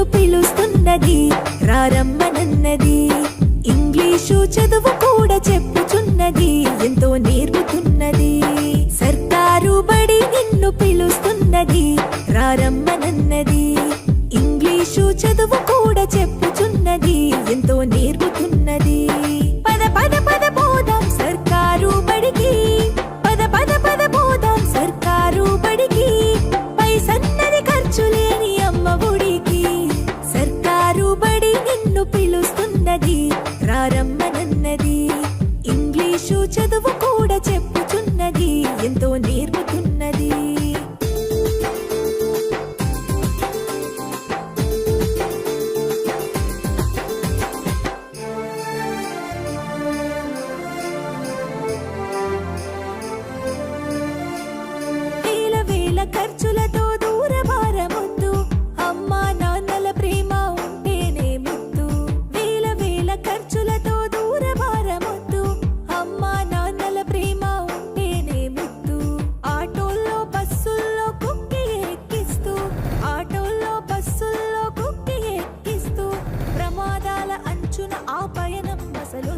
నిన్ను పిలుస్తున్నది రారమ్మనన్నది ఇంగ్లీషు చదువు కూడా చెప్పుచున్నది. ఉన్నది రారమ్మనన్నది ఇంగ్లీషు చదువు కూడా చెప్పుచున్నది ఎంతో నేర్పుతున్నది. ఖర్చులతో రోజున ఆ పయనం అసలు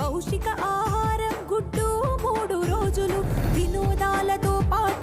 పౌష్టిక ఆహారం గుడ్డు మూడు రోజులు వినోదాలతో పాఠ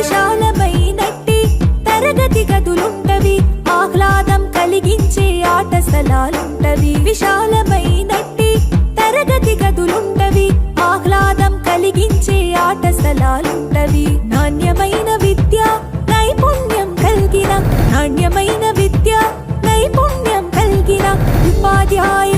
విశాలమైనట్టి తరగతి గదులుంటవి ఆహ్లాదం కలిగించే ఆట స్థలాలుంటవి విశాలమైనట్టి తరగతి గదులుంటవి ఆహ్లాదం కలిగించే ఆట స్థలాలుంటవి నాణ్యమైన విద్య నైపుణ్యం కలిగిన నాణ్యమైన విద్య నైపుణ్యం కలిగిన ఉపాధ్యాయ